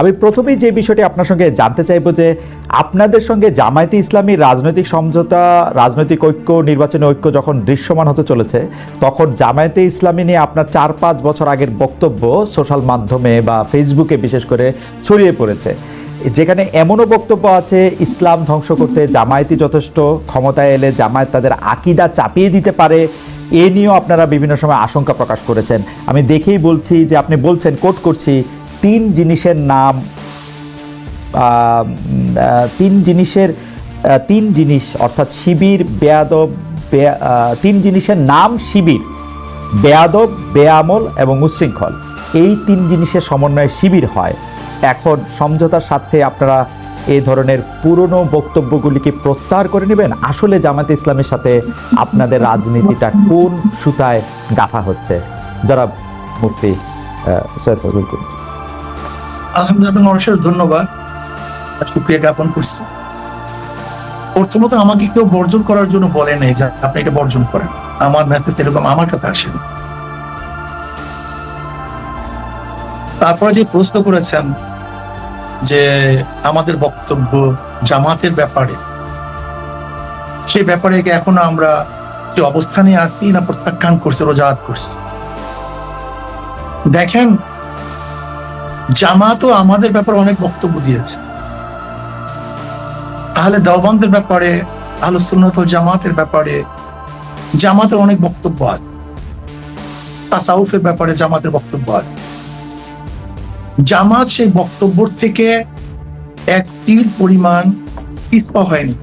আমি প্রথমেই যে বিষয়টি আপনার সঙ্গে জানতে চাইব যে আপনাদের সঙ্গে জামায়াতে ইসলামী রাজনৈতিক সমঝোতা, রাজনৈতিক ঐক্য, নির্বাচনী ঐক্য যখন দৃশ্যমান হতে চলেছে, তখন জামায়াতে ইসলামী নিয়ে আপনার চার পাঁচ বছর আগের বক্তব্য সোশ্যাল মাধ্যমে বা ফেসবুকে বিশেষ করে ছড়িয়ে পড়েছে। যেখানে এমনও বক্তব্য আছে, ইসলাম ধ্বংস করতে জামায়াতি যথেষ্ট, ক্ষমতায় এলে জামায়াত তাদের আকিদা চাপিয়ে দিতে পারে, এ নিয়েও আপনারা বিভিন্ন সময় আশঙ্কা প্রকাশ করেছেন। আমি দেখেই বলছি যে আপনি বলছেন, কোট করছি তিন জিনিসের নাম তিন জিনিসের তিন জিনিস অর্থাৎ শিবির বেয়াদব তিন জিনিসের নাম শিবির বেয়াদব বেয়ামল এবং উচ্ছৃঙ্খল। এই তিন জিনিসের সমন্বয়ে শিবির হয়। এখন সমঝোতার সাথে আপনারা এই ধরনের পুরনো বক্তব্যগুলিকে প্রত্যাহার করে নেবেন। আসলে জামাতে ইসলামের সাথে আপনাদের রাজনীতিটা কোন সুতায় গাঁথা হচ্ছে? যারা আহ, সৈয়দ করিম। আলহামদুলিল্লাহ ধন্যবাদ। জ্ঞাপন করছি। প্রথমত আমাকে কেউ বর্জন করার জন্য বলে যে আপনি এটা বর্জন করেন। আমার মেসেজ এরকম, আমার কাছে তারপরে যে প্রশ্ন করেছেন যে আমাদের বক্তব্য জামাতের ব্যাপারে, সে ব্যাপারে কি এখনও আমরা যে অবস্থানে আছি না প্রত্যাখ্যান করছি রোজাত করছি? দেখেন জামাতও আমাদের ব্যাপারে অনেক বক্তব্য দিয়েছে। তাহলে দেওবন্দের ব্যাপারে আলোচনত জামাতের ব্যাপারে জামাতের অনেক বক্তব্য আছে। তাসাউফের ব্যাপারে জামাতের বক্তব্য আছে। জামাত সেই বক্তব্য থেকে এক তীর পরিমাণ পিছপা হয়নি।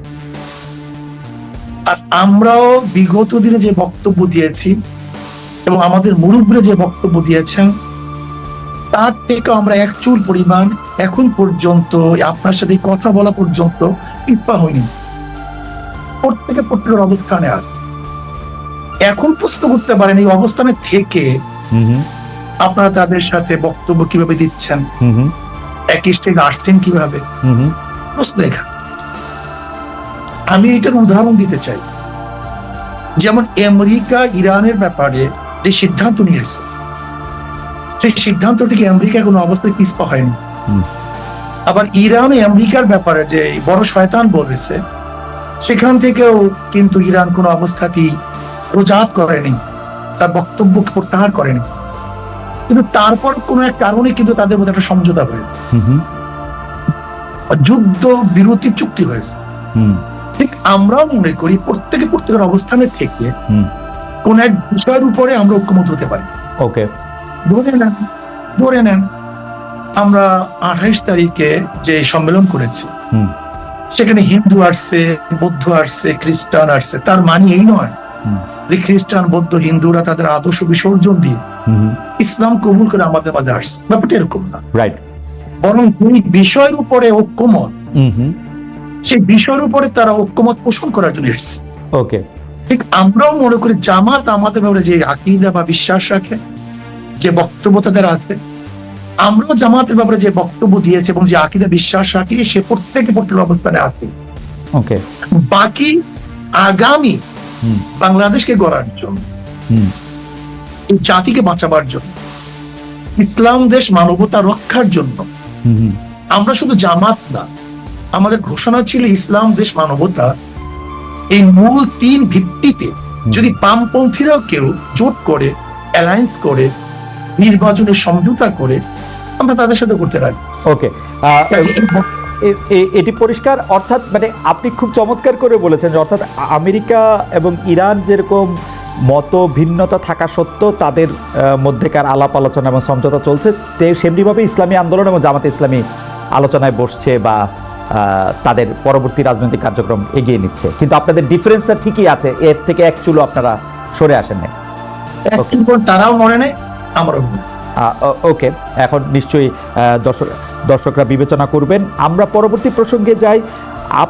আর আমরাও বিগত দিনে যে বক্তব্য দিয়েছি এবং আমাদের মুরব্বীরা যে বক্তব্য দিয়েছেন তার থেকে আমরা এক চুল পরিমাণ এখন পর্যন্ত আপনার সাথে কথা বলা পর্যন্ত পিছপা হইনি প্রত্যেকে প্রত্যেকের অবস্থানে আছে। এখন প্রশ্ন করতে পারেন এই অবস্থানে থেকে আপনারা তাদের সাথে বক্তব্য কীভাবে দিচ্ছেন? একই স্টেজে আসছেন কীভাবে? প্রশ্ন এখানে। আমি এটার উদাহরণ দিতে চাই। যেমন আমেরিকা ইরানের ব্যাপারে যে সিদ্ধান্ত নিয়েছে সেই সিদ্ধান্ত থেকে আমেরিকা কোনো অবস্থায় পিছপা হয়নি। আবার ইরান আমেরিকার ব্যাপারে যে বড় শয়তান বলেছে সেখান থেকেও কিন্তু ইরান কোনো অবস্থাতেই প্রজাত করেনি তার বক্তব্য প্রত্যাহার করেনি। কিন্তু তারপর কোনো এক কারণে কিন্তু তাদের মধ্যে একটা সমঝোতা হয়েছে হুম, যুদ্ধ বিরতি চুক্তি হয়েছে। ঠিক আমরাও মনে করি প্রত্যেকে প্রত্যেকের অবস্থানে থেকে। কোন এক বিষয়ের উপরে আমরা ঐক্যমত হতে পারি। ওকে। ধরে নেন ধরে নেন আমরা আঠাইশ তারিখে যে সম্মেলন করেছি সেখানে হিন্দু আসছে বৌদ্ধ আসছে খ্রিস্টান আসছে তার মানে এই নয় যে খ্রিস্টান বৌদ্ধ হিন্দুরা তাদের আদর্শ বিসর্জন দিয়ে ইসলাম কবুল করে আমাদের মাঝে আসছে। ব্যাপারটা এরকম না। রাইট বরং যেই বিষয়ের উপরে ঐক্যমত হুম হুম। সেই বিষয়ের উপরে তারা ঐক্যমত পোষণ করার জন্য এসছে। ওকে ঠিক আমরাও মনে করি জামাত আমাদের ব্যাপারে যে আকিদা বা বিশ্বাস রাখে যে বক্তব্য তাদের আছে আমরাও জামাতের ব্যাপারে যে বক্তব্য দিয়েছে এবং যে আকিদা বিশ্বাস রাখি সে প্রত্যেকে প্রত্যেক অবস্থানে আছে। ওকে। বাকি আগামী বাংলাদেশকে গড়ার জন্য জাতিকে বাঁচাবার জন্য ইসলাম দেশ মানবতা রক্ষার জন্য আমরা শুধু জামাত না আমাদের ঘোষণা ছিল ইসলাম দেশ মানবতা এই মূল তিন ভিত্তিতে যদি বামপন্থীরাও কেউ জোট করে অ্যালায়েন্স করে নির্বাচনে সমঝোতা করে আমরা তাদের সাথে করতে রাজি। ওকে এটি পরিষ্কার? অর্থাৎ মানে আপনি খুব চমৎকার করে বলেছেন যে অর্থাৎ আমেরিকা এবং ইরান যেরকম মত ভিন্নতা থাকা সত্ত্বেও তাদের মধ্যেকার আলাপ আলোচনা এবং সমঝোতা চলছে সেমনিভাবে ইসলামী আন্দোলন এবং জামাতে ইসলামী আলোচনায় বসছে বা আহ, তাদের পরবর্তী রাজনৈতিক কার্যক্রম এগিয়ে নিচ্ছে। কিন্তু আপনাদের ডিফারেন্সটা ঠিকই আছে এর থেকে এক চুলো আপনারা সরে আসেন নাই। তারাও মনে নেই। আমরাও মরে নেই। আহ, ও- ওকে এখন নিশ্চয়ই দর্শক দর্শকরা বিবেচনা করবেন আমরা পরবর্তী প্রসঙ্গে যাই আপ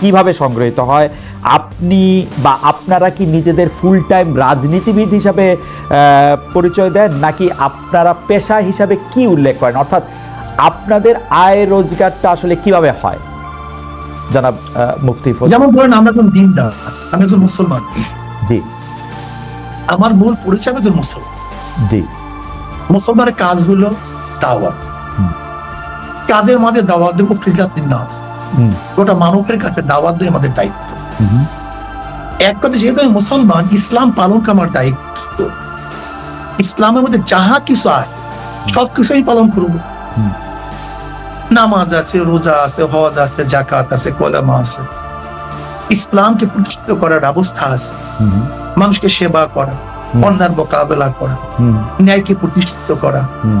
কীভাবে সংগৃহীত হয়? আপনি বা আপনারা কি নিজেদের ফুল টাইম রাজনীতিবিদ হিসাবে পরিচয় দেন? নাকি আপনারা পেশা হিসাবে কি উল্লেখ করেন? অর্থাৎ আপনাদের আয় রোজগারটা আসলে কীভাবে হয়? জনাব মুফতি যেমন ধরেন আমরা একজন দিনদার আমি একজন মুসলমান। জি। আমার মূল পরিচয় আমি একজন মুসলমান। জি। মুসলমানের কাজ হলো দাওয়াত। কাদের মাঝে দাওয়াত দেবো ফিজাতিন নাস গোটা মানবের কাছে দাওয়াত দেয় আমাদের দায়িত্ব। এক কথা যেহেতু আমি মুসলমান ইসলাম পালন আমার দায়িত্ব। ইসলামের মধ্যে যাহা কিছু আছে সব কিছু আমি পালন করব। নামাজ আছে রোজা আছে হজ আছে জাকাত আছে কলামা আছে। ইসলামকে প্রতিষ্ঠিত করার ব্যবস্থা আছে। মানুষকে সেবা করা। অন্যার মোকাবেলা করা ন্যায়কে প্রতিষ্ঠিত করা। হুম,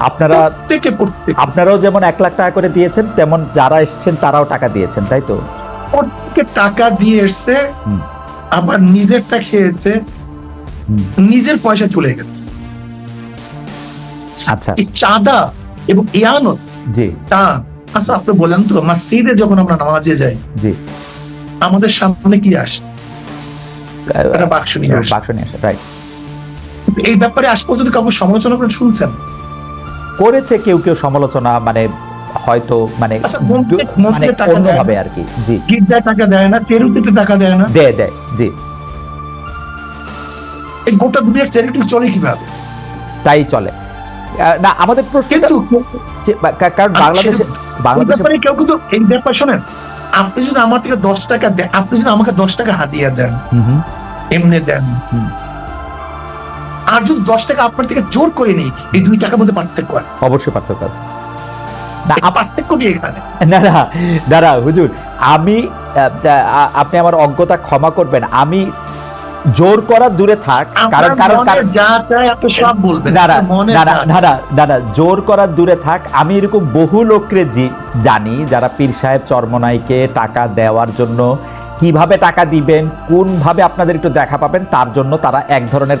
আপনারা প্রত্যেকে আপনারাও যেমন এক লাখ টাকা করে দিয়েছেন তেমন যারা এসছেন তারাও টাকা দিয়েছেন তাই তো? প্রত্যেকে টাকা দিয়ে এসছে আবার নিজেরটা খেয়েছে নিজের পয়সা চলে গেছে। আচ্ছা। চাঁদা এবং ইয়ানত জি। তা আচ্ছা আপনি বলেন তো মসজিদে যখন আমরা নামাজে যাই জি। আমাদের সামনে কি আসে? একটা বাক্স নিয়ে আসে। বাক্স নিয়ে আসে রাইট এই ব্যাপারে আজ পর্যন্ত কাউকে সমালোচনা করে শুনছেন? করেছে কেউ কেউ সমালোচনা মানে হয়তো মানে আচ্ছা, মানে অন্যভাবে আর কি। জি। টাকা দেয় না চেরুটিতে টাকা দেয় না। দেয় দেয় জি। এই গোটা দুনিয়ার চ্যারিটি চলে কীভাবে? তাই চলে। আহ, না আমাদের প্রশ্ন কিন্তু কারণ আমি বাংলাদেশে বাংলাদেশে কেউ কিন্তু এই ব্যাপার শোনেন। আপনি যদি আমার থেকে দশ টাকা দেন আপনি যদি আমাকে দশ টাকা হাতিয়ে দেন হুম, হুম, এমনি দেন। হুম। আর যদি দশ টাকা আপনার থেকে জোর করে নেই এই দুই টাকার মধ্যে পার্থক্য আছে। অবশ্যই পার্থক্য আছে। না না দাঁড়া হুজুর আমি আপনি আমার অজ্ঞতা ক্ষমা করবেন। আমি জোর করা দূরে থাক কারণ কারণ সব বলবেন জোর করার দূরে থাক। আমি এরকম বহু লোককে জানি যারা পীর সাহেব চরমনাইকে টাকা দেওয়ার জন্য কীভাবে টাকা দিবেন কোনভাবে আপনাদের একটু দেখা পাবেন তার জন্য তারা এক ধরনের